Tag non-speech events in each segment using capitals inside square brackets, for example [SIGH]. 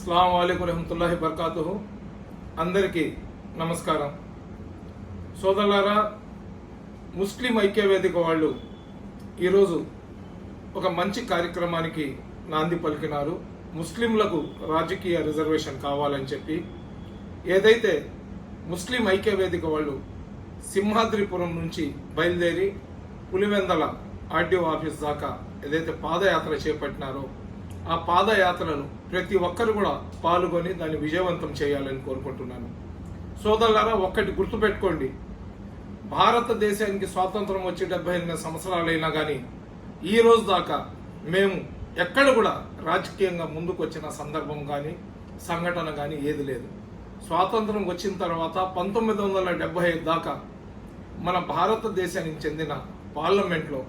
అస్సలం అయికు రహమతుల్లాహి బర్కాతు అందరికీ నమస్కారం. సోదరులారా ముస్లిం ఐక్య వేదిక వాళ్ళు ఈరోజు ఒక మంచి కార్యక్రమానికి నాంది పలికినారు. ముస్లింలకు రాజకీయ రిజర్వేషన్ కావాలని చెప్పి. ఏదైతే ముస్లిం ఐక్య వేదిక వాళ్ళు సింహాద్రిపురం నుంచి బయలుదేరి పులివెందల ఆర్డీఓ ఆఫీస్ దాకా ఏదైతే పాదయాత్ర చేపట్టినారో ఆ పాదయాత్రను ప్రతి ఒక్కరు కూడా పాల్గొని దాన్ని విజయవంతం చేయాలని కోరుకుంటున్నాను. సోదరులారా ఒక్కటి గుర్తుపెట్టుకోండి. భారతదేశానికి స్వాతంత్రం వచ్చి డెబ్బై ఎనిమిది సంవత్సరాలైనా కానీ ఈ రోజు దాకా మేము ఎక్కడ కూడా రాజకీయంగా ముందుకు వచ్చిన సందర్భం కానీ సంఘటన కానీ ఏది లేదు. స్వాతంత్రం వచ్చిన తర్వాత పంతొమ్మిది వందల డెబ్బై ఐదు దాకా మన భారతదేశానికి చెందిన పార్లమెంట్లో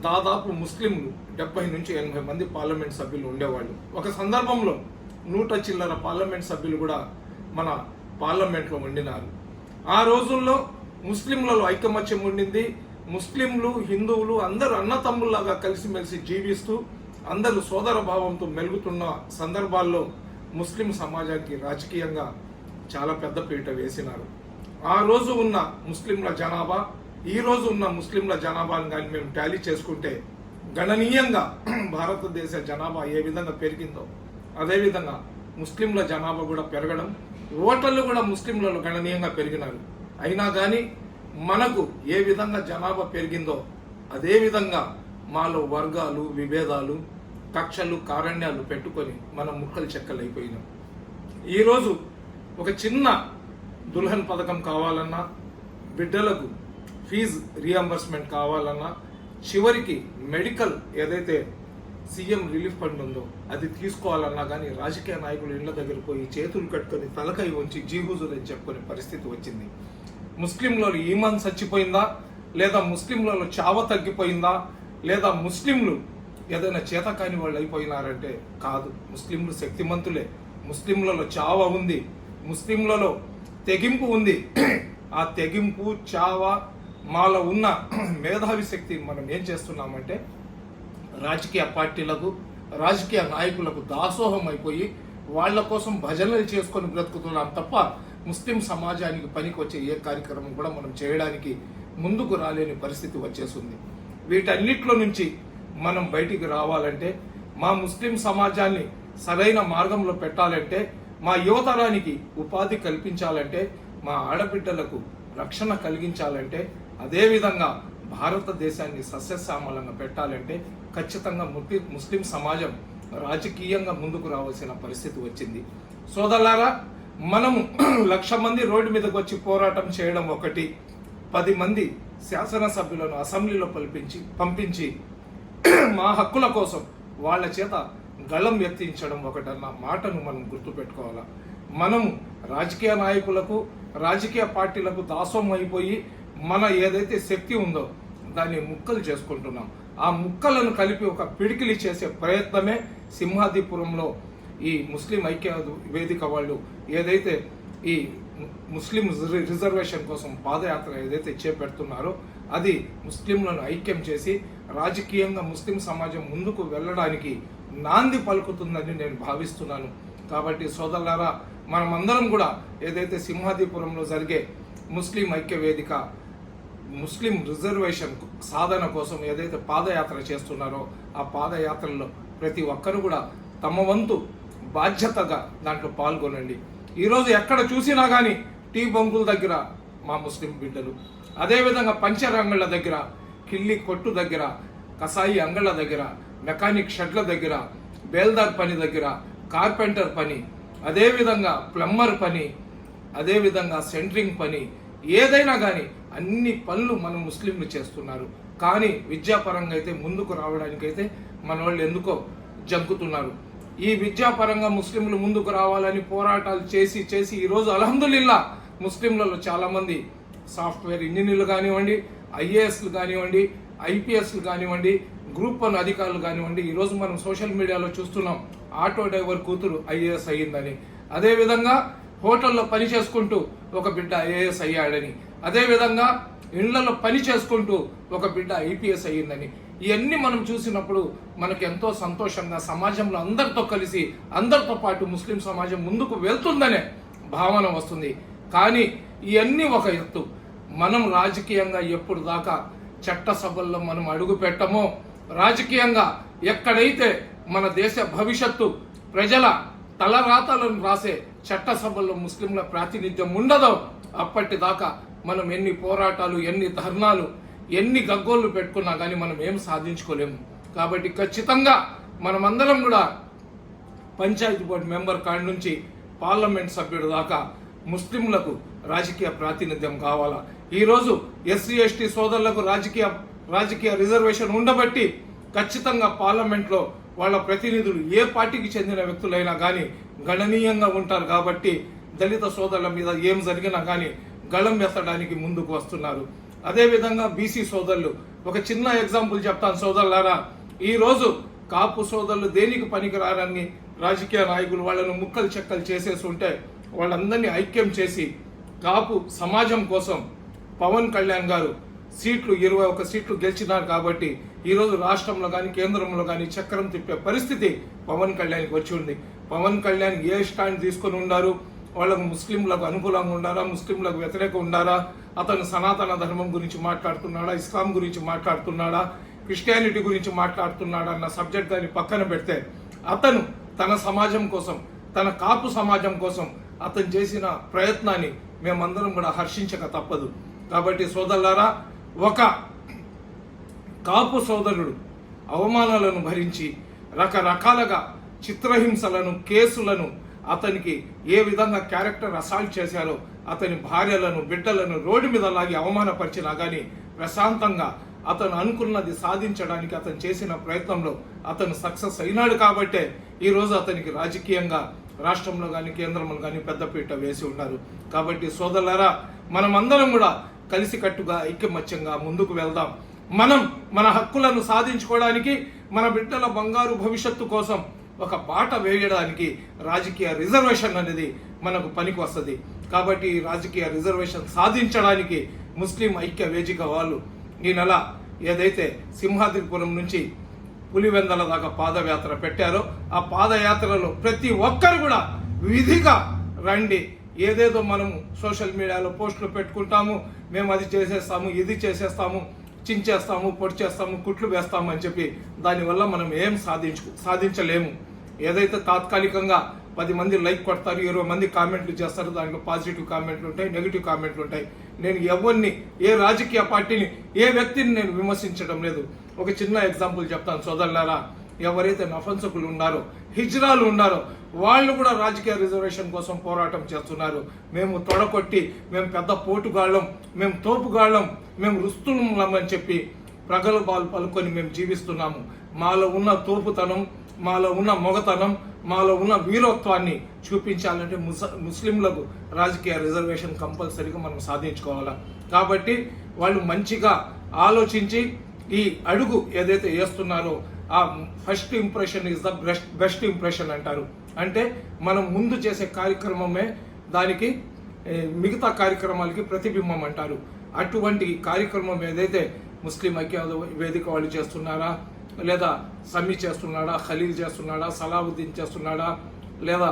దాదాపు ముస్లింలు డెబ్బై నుంచి ఎనభై మంది పార్లమెంట్ సభ్యులు ఉండేవాళ్ళు. ఒక సందర్భంలో నూట చిల్లర పార్లమెంట్ సభ్యులు కూడా మన పార్లమెంట్లో ఉండినారు ఆ రోజుల్లో ముస్లింలలో ఐకమత్యం ఉండింది. ముస్లింలు హిందువులు అందరూ అన్నతమ్ముల్లాగా కలిసిమెలిసి జీవిస్తూ అందరూ సోదర భావంతో మెలుగుతున్న సందర్భాల్లో ముస్లిం సమాజానికి రాజకీయంగా చాలా పెద్ద పీట వేసినారు. ఆ రోజు ఉన్న ముస్లింల జనాభా ఈ రోజు ఉన్న ముస్లింల జనాభాను కానీ మేము టాలీ చేసుకుంటే గణనీయంగా భారతదేశ జనాభా ఏ విధంగా పెరిగిందో అదేవిధంగా ముస్లింల జనాభా కూడా పెరగడం ఓటర్లు కూడా ముస్లింలలో గణనీయంగా పెరిగినారు. అయినా కానీ మనకు ఏ విధంగా జనాభా పెరిగిందో అదేవిధంగా మాలో వర్గాలు విభేదాలు కక్షలు కారణ్యాలు పెట్టుకొని మనం ముక్కలు చెక్కలైపోయినాం. ఈరోజు ఒక చిన్న దుల్హన్ పథకం కావాలన్నా బిడ్డలకు ఫీజు రియంబర్స్మెంట్ కావాలన్నా చివరికి మెడికల్ ఏదైతే సీఎం రిలీఫ్ ఫండ్ ఉందో అది తీసుకోవాలన్నా కానీ రాజకీయ నాయకులు ఇళ్ళ దగ్గర పోయి చేతులు కట్టుకొని తలకై ఉంచి జీహుజుర్ అని చెప్పుకునే పరిస్థితి వచ్చింది. ముస్లింలలో ఈమాన్ చచ్చిపోయిందా? లేదా ముస్లింలలో చావ తగ్గిపోయిందా? లేదా ముస్లింలు ఏదైనా చేత కాని వాళ్ళు అయిపోయినారంటే కాదు. ముస్లింలు శక్తిమంతులే. ముస్లింలలో చావ ఉంది. ముస్లింలలో తెగింపు ఉంది. ఆ తెగింపు చావ మాలో ఉన్న మేధావి శక్తి మనం ఏం చేస్తున్నామంటే రాజకీయ పార్టీలకు రాజకీయ నాయకులకు దాసోహం అయిపోయి వాళ్ళ కోసం భజనలు చేసుకొని బ్రతుకుతున్నాం తప్ప ముస్లిం సమాజానికి పనికి వచ్చే ఏ కార్యక్రమం కూడా మనం చేయడానికి ముందుకు రాలేని పరిస్థితి వచ్చేసింది. వీటన్నిటిలో నుంచి మనం బయటికి రావాలంటే మా ముస్లిం సమాజాన్ని సరైన మార్గంలో పెట్టాలంటే మా యువతరానికి ఉపాధి కల్పించాలంటే మా ఆడబిడ్డలకు రక్షణ కలిగించాలంటే అదేవిధంగా భారతదేశాన్ని సస్యశ్యామలంగా పెట్టాలంటే ఖచ్చితంగా ముస్లిం ముస్లిం సమాజం రాజకీయంగా ముందుకు రావాల్సిన పరిస్థితి వచ్చింది. సోదరులారా మనము [CLEARS THROAT] లక్ష మంది రోడ్డు మీదకి వచ్చి పోరాటం చేయడం ఒకటి పది మంది శాసనసభ్యులను అసెంబ్లీలో పల్పించి పంపించి [CLEARS THROAT] మా హక్కుల కోసం వాళ్ళ చేత గళం ఎత్తించడం ఒకటన్న మాటను మనం గుర్తుపెట్టుకోవాలా? మనము రాజకీయ నాయకులకు రాజకీయ పార్టీలకు దాసోహం అయిపోయి మన ఏదైతే శక్తి ఉందో దాన్ని ముక్కలు చేసుకుంటున్నాం. ఆ ముక్కలను కలిపి ఒక పిడికిలి చేసే ప్రయత్నమే సింహాదిపురంలో ఈ ముస్లిం ఐక్య వేదిక వాళ్ళు ఏదైతే ఈ ముస్లిం రిజర్వేషన్ కోసం పాదయాత్ర ఏదైతే చేపెడుతున్నారో అది ముస్లింలను ఐక్యం చేసి రాజకీయంగా ముస్లిం సమాజం ముందుకు వెళ్ళడానికి నాంది పలుకుతుందని నేను భావిస్తున్నాను. కాబట్టి సోదరులారా మనమందరం కూడా ఏదైతే సింహాదిపురంలో జరిగే ముస్లిం ఐక్య వేదిక ముస్లిం రిజర్వేషన్ సాధన కోసం ఏదైతే పాదయాత్ర చేస్తున్నారో ఆ పాదయాత్రలో ప్రతి ఒక్కరు కూడా తమ వంతు బాధ్యతగా దాంట్లో పాల్గొనండి. ఈరోజు ఎక్కడ చూసినా కానీ టీ బంకుల దగ్గర మా ముస్లిం బిడ్డలు అదేవిధంగా పంచరంగుల దగ్గర కిల్లి కొట్టు దగ్గర కసాయి అంగళ్ళ దగ్గర మెకానిక్ షెడ్ల దగ్గర బేల్దార్ పని దగ్గర కార్పెంటర్ పని అదేవిధంగా ప్లంబర్ పని అదేవిధంగా సెంట్రింగ్ పని ఏదైనా కానీ అన్ని పనులు మన ముస్లింలు చేస్తున్నారు. కానీ విద్యాపరంగా అయితే ముందుకు రావడానికైతే మన వాళ్ళు ఎందుకో జంకుతున్నారు. ఈ విద్యాపరంగా ముస్లింలు ముందుకు రావాలని పోరాటాలు చేసి చేసి ఈరోజు అలహదుల్లా ముస్లింలలో చాలామంది సాఫ్ట్వేర్ ఇంజనీర్లు కానివ్వండి ఐఏఎస్లు కానివ్వండి ఐపీఎస్లు కానివ్వండి గ్రూప్ వన్ అధికారులు కానివ్వండి ఈరోజు మనం సోషల్ మీడియాలో చూస్తున్నాం ఆటో డ్రైవర్ కూతురు ఐఏఎస్ అయ్యిందని. అదేవిధంగా హోటల్లో పని చేసుకుంటూ ఒక బిడ్డ ఐఏఎస్ అయ్యాడని. అదేవిధంగా ఇళ్ళలో పని చేసుకుంటూ ఒక బిడ్డ ఐపీఎస్ అయ్యిందని. ఇవన్నీ మనం చూసినప్పుడు మనకు ఎంతో సంతోషంగా సమాజంలో అందరితో కలిసి అందరితో పాటు ముస్లిం సమాజం ముందుకు వెళ్తుందనే భావన వస్తుంది. కానీ ఇవన్నీ ఒక ఎత్తు. మనం రాజకీయంగా ఎప్పుడు దాకా చట్టసభల్లో మనం అడుగు పెట్టమో రాజకీయంగా ఎక్కడైతే మన దేశ భవిష్యత్తు ప్రజల తలరాతలను రాసే చట్టసభల్లో ముస్లింల ప్రాతినిధ్యం ఉండదో అప్పటిదాకా మనం ఎన్ని పోరాటాలు ఎన్ని ధర్నాలు ఎన్ని గగ్గోళ్ళు పెట్టుకున్నా కానీ మనం ఏం సాధించుకోలేము. కాబట్టి ఖచ్చితంగా మనమందరం కూడా పంచాయతీ బోర్డు మెంబర్ కాడి నుంచి పార్లమెంట్ సభ్యుడు దాకా ముస్లింలకు రాజకీయ ప్రాతినిధ్యం కావాలా? ఈరోజు ఎస్సీ ఎస్టీ సోదరులకు రాజకీయ రాజకీయ రిజర్వేషన్ ఉండబట్టి ఖచ్చితంగా పార్లమెంట్లో వాళ్ళ ప్రతినిధులు ఏ పార్టీకి చెందిన వ్యక్తులైనా కానీ గణనీయంగా ఉంటారు కాబట్టి దళిత సోదరుల మీద ఏం జరిగినా కానీ గళం ఎత్తడానికి ముందుకు వస్తున్నారు. అదేవిధంగా బీసీ సోదరులు ఒక చిన్న ఎగ్జాంపుల్ చెప్తాను సోదరులారా. ఈరోజు కాపు సోదరులు దేనికి పనికిరారని రాజకీయ నాయకులు వాళ్ళను ముక్కలు చెక్కలు చేసేసి ఉంటే వాళ్ళందరినీ ఐక్యం చేసి కాపు సమాజం కోసం పవన్ కళ్యాణ్ గారు సీట్లు ఇరవై ఒక సీట్లు గెలిచినారు కాబట్టి ఈరోజు రాష్ట్రంలో కానీ కేంద్రంలో కానీ చక్రం తిప్పే పరిస్థితి పవన్ కళ్యాణ్కి వచ్చి ఉంది. పవన్ కళ్యాణ్ ఏ స్టాండ్ తీసుకొని ఉన్నారు? వాళ్ళకు ముస్లింలకు అనుకూలంగా ఉండారా ముస్లింలకు వ్యతిరేకం ఉండారా అతను సనాతన ధర్మం గురించి మాట్లాడుతున్నాడా? ఇస్లాం గురించి మాట్లాడుతున్నాడా? క్రిస్టియానిటీ గురించి మాట్లాడుతున్నాడా అన్న సబ్జెక్ట్ దాన్ని పక్కన పెడితే అతను తన సమాజం కోసం తన కాపు సమాజం కోసం అతను చేసిన ప్రయత్నాన్ని మేమందరం కూడా హర్షించక తప్పదు. కాబట్టి సోదరులారా ఒక కాపు సోదరుడు అవమానాలను భరించి రకరకాలుగా చిత్రహింసలను కేసులను అతనికి ఏ విధంగా క్యారెక్టర్ అసాల్ట్ చేశారో అతని భార్యలను బిడ్డలను రోడ్డు మీద లాగి అవమానపరిచినా కానీ ప్రశాంతంగా అతను అనుకున్నది సాధించడానికి అతను చేసిన ప్రయత్నంలో అతను సక్సెస్ అయినాడు కాబట్టే ఈరోజు అతనికి రాజకీయంగా రాష్ట్రంలో కానీ కేంద్రంలో కానీ పెద్దపీట వేసి ఉన్నారు. కాబట్టి సోదరులరా మనమందరం కూడా కలిసికట్టుగా ఐక్యమత్యంగా ముందుకు వెళ్దాం. మనం మన హక్కులను సాధించుకోవడానికి మన బిడ్డల బంగారు భవిష్యత్తు కోసం ఒక బాట వేయడానికి రాజకీయ రిజర్వేషన్ అనేది మనకు పనికి వస్తుంది. కాబట్టి రాజకీయ రిజర్వేషన్ సాధించడానికి ముస్లిం ఐక్య వేదిక వాళ్ళు ఈ నెల ఏదైతే సింహాద్రిపురం నుంచి పులివెందల దాకా పాదయాత్ర పెట్టారో ఆ పాదయాత్రలో ప్రతి ఒక్కరు కూడా విధిగా రండి. ఏదేదో మనము సోషల్ మీడియాలో పోస్టులు పెట్టుకుంటాము మేము అది చేసేస్తాము ఇది చేసేస్తాము చించేస్తాము పొడి చేస్తాము కుట్లు వేస్తాము అని చెప్పి దానివల్ల మనం ఏం సాధించు సాధించలేము. ఏదైతే తాత్కాలికంగా పది మంది లైక్ కొడతారు ఇరవై మంది కామెంట్లు చేస్తారు దాంట్లో పాజిటివ్ కామెంట్లు ఉంటాయి నెగిటివ్ కామెంట్లు ఉంటాయి. నేను ఎవరిని ఏ రాజకీయ పార్టీని ఏ వ్యక్తిని నేను విమర్శించడం లేదు. ఒక చిన్న ఎగ్జాంపుల్ చెప్తాను సోదరులారా. ఎవరైతే నఫన్సకులు ఉన్నారో హిజ్రాలు ఉన్నారో వాళ్ళు కూడా రాజకీయ రిజర్వేషన్ కోసం పోరాటం చేస్తున్నారు. మేము తొడకొట్టి మేము పెద్ద పోటుగాళ్ళం మేము తోపుగాళ్ళం మేము రుస్తులమని చెప్పి చెప్పి బాలు పలుకొని మేము జీవిస్తున్నాము. మాలో ఉన్న తోపుతనం మాలో ఉన్న మొగతనం మాలో ఉన్న వీరత్వాన్ని చూపించాలంటే ముస ముస్లింలకు రాజకీయ రిజర్వేషన్ కంపల్సరీగా మనం సాధించుకోవాలా. కాబట్టి వాళ్ళు మంచిగా ఆలోచించి ఈ అడుగు ఏదైతే వేస్తున్నారో first impression is the best best impression అంటారు. అంటే మనం ముందు చేసే కార్యక్రమమే దానికి మిగతా కార్యక్రమాలకి ప్రతిబింబం అంటారు. అటువంటి కార్యక్రమం ఏదైతే ముస్లిం ఐక్య వేదిక వాళ్ళు చేస్తున్నారా లేదా సమీ చేస్తున్నాడా ఖలీల్ చేస్తున్నాడా సలావుద్దీన్ చేస్తున్నాడా లేదా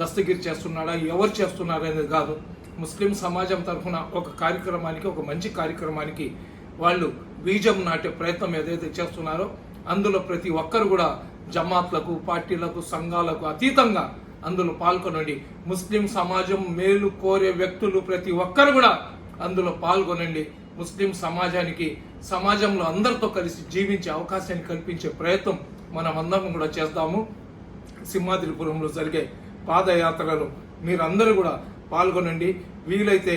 దస్తగిరి చేస్తున్నాడా ఎవరు చేస్తున్నారు అనేది కాదు. ముస్లిం సమాజం తరఫున ఒక కార్యక్రమానికి ఒక మంచి కార్యక్రమానికి వాళ్ళు బీజం నాటే ప్రయత్నం ఏదైతే చేస్తున్నారో అందులో ప్రతి ఒక్కరు కూడా జమాత్లకు పార్టీలకు సంఘాలకు అతీతంగా అందులో పాల్గొనండి. ముస్లిం సమాజం మేలు కోరే వ్యక్తులు ప్రతి ఒక్కరు కూడా అందులో పాల్గొనండి. ముస్లిం సమాజానికి సమాజంలో అందరితో కలిసి జీవించే అవకాశాన్ని కల్పించే ప్రయత్నం మనం అందరం కూడా చేస్తాము సింహాద్రిపురంలో జరిగే పాదయాత్రలో మీరందరూ కూడా పాల్గొనండి. వీలైతే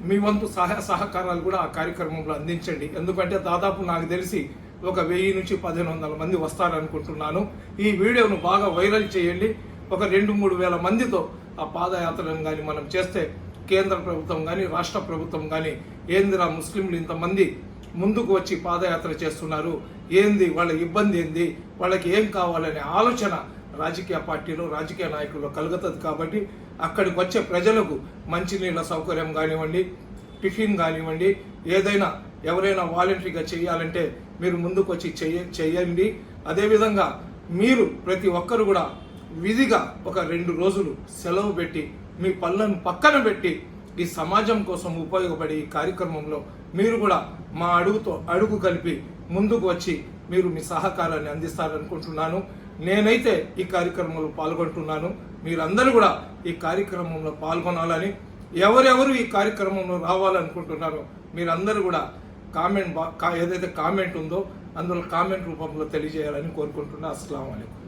మీ వంతు సహాయ సహకారాలు కూడా ఆ కార్యక్రమంలో అందించండి. ఎందుకంటే దాదాపు నాకు తెలిసి ఒక వెయ్యి నుంచి పదిహేను వందల మంది వస్తారనుకుంటున్నాను. ఈ వీడియోను బాగా వైరల్ చేయండి. ఒక రెండు మూడు వేల మందితో ఆ పాదయాత్రను కానీ మనం చేస్తే కేంద్ర ప్రభుత్వం కానీ రాష్ట్ర ప్రభుత్వం కానీ ఏందిరా ముస్లింలు ఇంతమంది ముందుకు వచ్చి పాదయాత్ర చేస్తున్నారు? ఏంది? వాళ్ళ ఇబ్బంది ఏంది? వాళ్ళకి ఏం కావాలనే ఆలోచన రాజకీయ పార్టీలు రాజకీయ నాయకులు కలుగుతుంది కాబట్టి అక్కడికి వచ్చే ప్రజలకు మంచినీళ్ళ సౌకర్యం కానివ్వండి టిఫిన్ కానివ్వండి ఏదైనా ఎవరైనా వాలంటరీగా చేయాలంటే మీరు ముందుకు వచ్చి చేయ చేయండి. అదేవిధంగా మీరు ప్రతి ఒక్కరు కూడా విధిగా ఒక రెండు రోజులు సెలవు పెట్టి మీ పనులను పక్కన పెట్టి ఈ సమాజం కోసం ఉపయోగపడే ఈ కార్యక్రమంలో మీరు కూడా మా అడుగుతో అడుగు కలిపి ముందుకు వచ్చి మీరు మీ సహకారాన్ని అందిస్తారనుకుంటున్నాను. నేనైతే ఈ కార్యక్రమంలో పాల్గొంటున్నాను. మీరందరూ కూడా ఈ కార్యక్రమంలో పాల్గొనాలని ఎవరెవరు ఈ కార్యక్రమంలో రావాలనుకుంటున్నారో మీరందరూ కూడా కామెంట్ బా కా- ఏదైతే కామెంట్ ఉందో అందులో కామెంట్ రూపంలో తెలియజేయాలని కోరుకుంటున్నా. అస్సలం అయికం